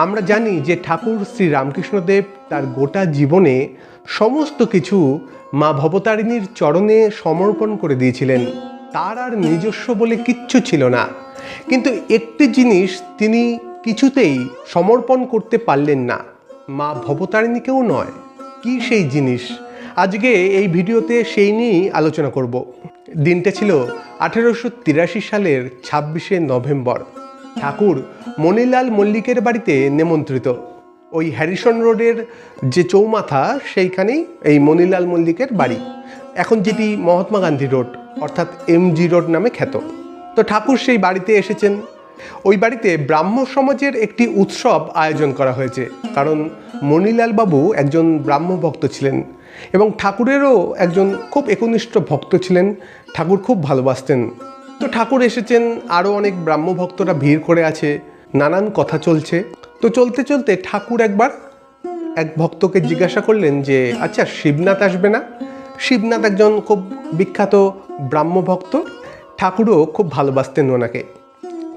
আমরা জানি যে ঠাকুর শ্রী রামকৃষ্ণদেব তার গোটা জীবনে সমস্ত কিছু মা ভবতারিণীর চরণে সমর্পণ করে দিয়েছিলেন। তার আর নিজস্ব বলে কিচ্ছু ছিল না। কিন্তু একটি জিনিস তিনি কিছুতেই সমর্পণ করতে পারলেন না। মা ভবতারিণীকেও নয়। কি সেই জিনিস? আজকে এই ভিডিওতে সেই নিয়েই আলোচনা করব। দিনটা ছিল আঠেরোশো তিরাশি সালের ছাব্বিশে নভেম্বর। ঠাকুর মণিলাল মল্লিকের বাড়িতে নেমন্ত্রিত। ওই হ্যারিসন রোডের যে চৌমাথা, সেইখানেই এই মণিলাল মল্লিকের বাড়ি। এখন যেটি মহাত্মা গান্ধী রোড, অর্থাৎ এমজি রোড নামে খ্যাত। তো ঠাকুর সেই বাড়িতে এসেছেন। ওই বাড়িতে ব্রাহ্ম সমাজের একটি উৎসব আয়োজন করা হয়েছে। কারণ মণিলাল বাবু একজন ব্রাহ্ম ভক্ত ছিলেন এবং ঠাকুরেরও একজন খুব একনিষ্ঠ ভক্ত ছিলেন। ঠাকুর খুব ভালোবাসতেন। তো ঠাকুর এসেছেন, আরও অনেক ব্রাহ্ম ভক্তরা ভিড় করে আছে, নানান কথা চলছে। তো চলতে চলতে ঠাকুর একবার এক ভক্তকে জিজ্ঞাসা করলেন যে আচ্ছা শিবনাথ আসবে না? শিবনাথ একজন খুব বিখ্যাত ব্রাহ্ম ভক্ত ঠাকুরও খুব ভালোবাসতেন ওনাকে।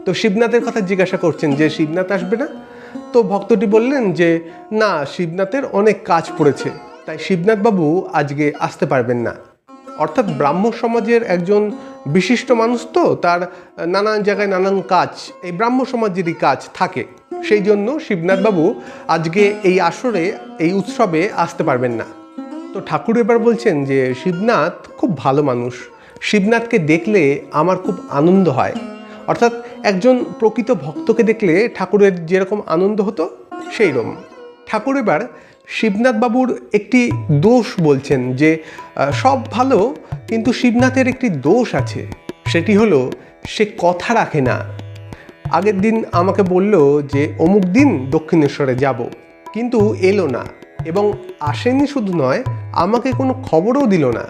তো শিবনাথের কথা জিজ্ঞাসা করছেন যে, শিবনাথ আসবে না? তো ভক্তটি বললেন যে, না, শিবনাথের অনেক কাজ পড়েছে, তাই শিবনাথবাবু আজকে আসতে পারবেন না। অর্থাৎ ব্রাহ্ম সমাজের একজন বিশিষ্ট মানুষ তো, তার নানান জায়গায় নানান কাজ, এই ব্রাহ্ম সমাজেরই কাজ থাকে। সেই জন্য শিবনাথ বাবু আজকে এই আসরে, এই উৎসবে আসতে পারবেন না। তো ঠাকুর এবার বলছেন যে, শিবনাথ খুব ভালো মানুষ। শিবনাথকে দেখলে আমার খুব আনন্দ হয়। অর্থাৎ একজন প্রকৃত ভক্তকে দেখলে ঠাকুরের যেরকম আনন্দ হতো সেই রকম ঠাকুর এবার শিবনাথ বাবুর একটি দোষ বলছেন যে সব ভালো কিন্তু শিবনাথের একটি দোষ আছে। সেটি হলো, সে কথা রাখে না। আগের দিন আমাকে বলল যে, অমুক দিন দক্ষিণেশ্বরে যাব, কিন্তু এলো না এবং আসেনি শুধু নয়, আমাকে কোনো খবরও দিল না।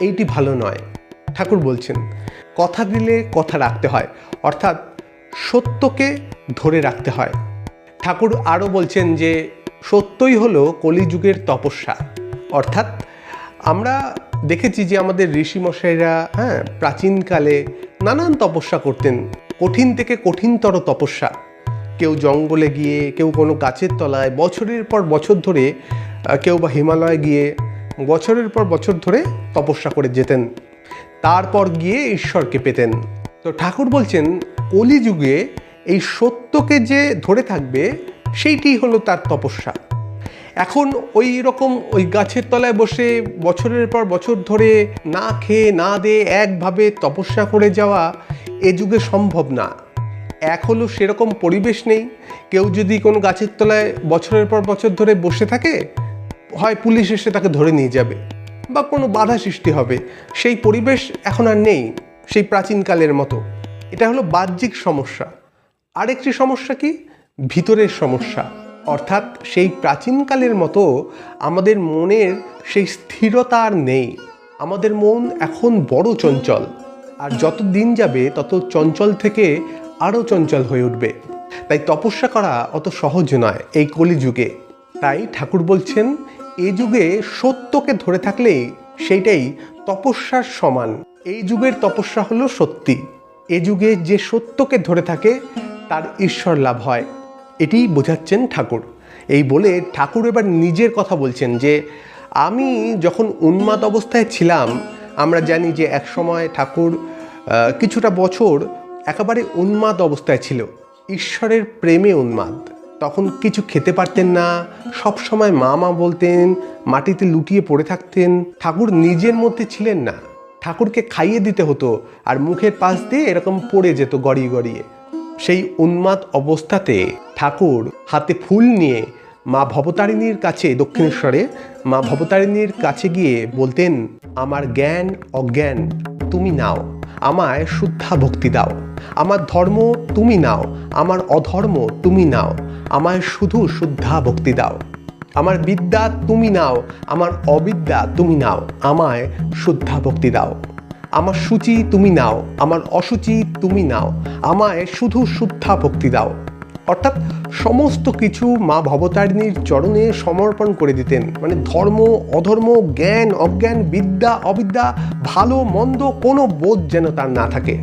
এইটি ভালো নয়, ঠাকুর বলছেন। কথা দিলে কথা রাখতে হয়, অর্থাৎ সত্যকে ধরে রাখতে হয়। ঠাকুর আরও বলছেন যে, সত্যই হলো কলিযুগের তপস্যা। অর্থাৎ আমরা দেখেছি যে আমাদের ঋষিমশাইরা হ্যাঁ প্রাচীনকালে নানান তপস্যা করতেন, কঠিন থেকে কঠিনতর তপস্যা। কেউ জঙ্গলে গিয়ে, কেউ কোনো গাছের তলায়, বছরের পর বছর ধরে কেউ বা হিমালয়ে গিয়ে বছরের পর বছর ধরে তপস্যা করে যেতেন। তারপর গিয়ে ঈশ্বরকে পেতেন। তো ঠাকুর বলছেন, কলিযুগে এই সত্যকে যে ধরে থাকবে, সেইটি হলো তার তপস্যা। এখন ওই রকম ওই গাছের তলায় বসে বছরের পর বছর ধরে না খেয়ে না দিয়ে একভাবে তপস্যা করে যাওয়া এ যুগে সম্ভব না। এক হলো সেরকম পরিবেশ নেই। কেউ যদি কোনো গাছের তলায় বছরের পর বছর ধরে বসে থাকে, হয় পুলিশ এসে তাকে ধরে নিয়ে যাবে বা কোনো বাধা সৃষ্টি হবে। সেই পরিবেশ এখন আর নেই, সেই প্রাচীনকালের মতো। এটা হলো বাহ্যিক সমস্যা। আরেকটি সমস্যা কি? ভিতরের সমস্যা। অর্থাৎ সেই প্রাচীনকালের মতো আমাদের মনের সেই স্থিরতা আর নেই। আমাদের মন এখন বড় চঞ্চল, আর যত দিন যাবে তত চঞ্চল থেকে আরও চঞ্চল হয়ে উঠবে। তাই তপস্যা করা অত সহজ নয় এই কলিযুগে। তাই ঠাকুর বলছেন এই যুগে সত্যকে ধরে থাকলে সেইটাই তপস্যার সমান। এই যুগের তপস্যা হলো সত্যি। এ যুগে যে সত্যকে ধরে থাকে, তার ঈশ্বর লাভ হয়। এটিই বোঝাচ্ছেন ঠাকুর। এই বলে ঠাকুর এবার নিজের কথা বলছেন যে, আমি যখন উন্মাদ অবস্থায় ছিলাম, আমরা জানি যে এক সময় ঠাকুর কিছুটা বছর একেবারে উন্মাদ অবস্থায় ছিল। ঈশ্বরের প্রেমে উন্মাদ। তখন কিছু খেতে পারতেন না, সব সময় মা মা বলতেন, মাটিতে লুটিয়ে পড়ে থাকতেন। ঠাকুর নিজের মধ্যে ছিলেন না। ঠাকুরকে খাইয়ে দিতে হতো আর মুখের পাশ দিয়ে এরকম পড়ে যেত গড়িয়ে গড়িয়ে। সেই উন্মাদ অবস্থাতে ঠাকুর হাতে ফুল নিয়ে মা ভবতারিণীর কাছে, দক্ষিণেশ্বরে, মা ভবতারিণীর কাছে গিয়ে বলতেন, আমার জ্ঞান অজ্ঞান, তুমি নাও। আমায় শুদ্ধা ভক্তি দাও। আমার ধর্ম তুমি নাও। আমার অধর্ম তুমি নাও। আমায় শুধু শুদ্ধা ভক্তি দাও। আমার বিদ্যা তুমি নাও। আমার অবিদ্যা তুমি নাও। আমায় শুদ্ধা ভক্তি দাও। আমার সূচি তুমি নাও। আমার অসুচি তুমি নাও। আমায় শুধু শুদ্ধা ভক্তি দাও। অর্থাৎ সমস্ত কিছু মা ভবতারিণীর চরণে সমর্পণ করে দিতেন। মানে ধর্ম, অধর্ম, জ্ঞান, অজ্ঞান, বিদ্যা, অবিদ্যা, ভালো, মন্দ, কোনো বোধ যেন তার না থাকে।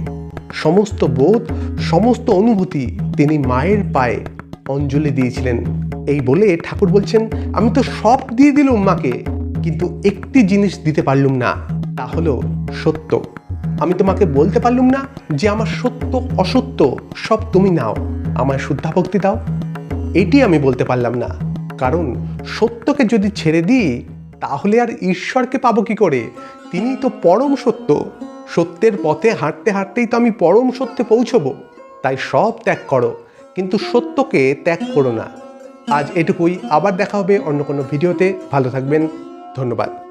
সমস্ত বোধ, সমস্ত অনুভূতি তিনি মায়ের পায়ে অঞ্জলি দিয়েছিলেন। এই বলে ঠাকুর বলছেন, আমি তো সব দিয়ে দিলুম মাকে, কিন্তু একটি জিনিস দিতে পারলুম না, তা হলো সত্য। আমি তোমাকে বলতে পারলুম না যে আমার সত্য, অসত্য সব তুমি নাও। আমায় শুদ্ধা ভক্তি দাও। এটি আমি বলতে পারলাম না। কারণ সত্যকে যদি ছেড়ে দিই, তাহলে আর ঈশ্বরকে পাবো কি করে? তিনি তো পরম সত্য। সত্যের পথে হাঁটতে হাঁটতেই তো আমি পরম সত্যে পৌঁছবো। তাই সব ত্যাগ করো। কিন্তু সত্যকে ত্যাগ করো না। আজ এটুকুই। আবার দেখা হবে অন্য কোনো ভিডিওতে। ভালো থাকবেন। ধন্যবাদ।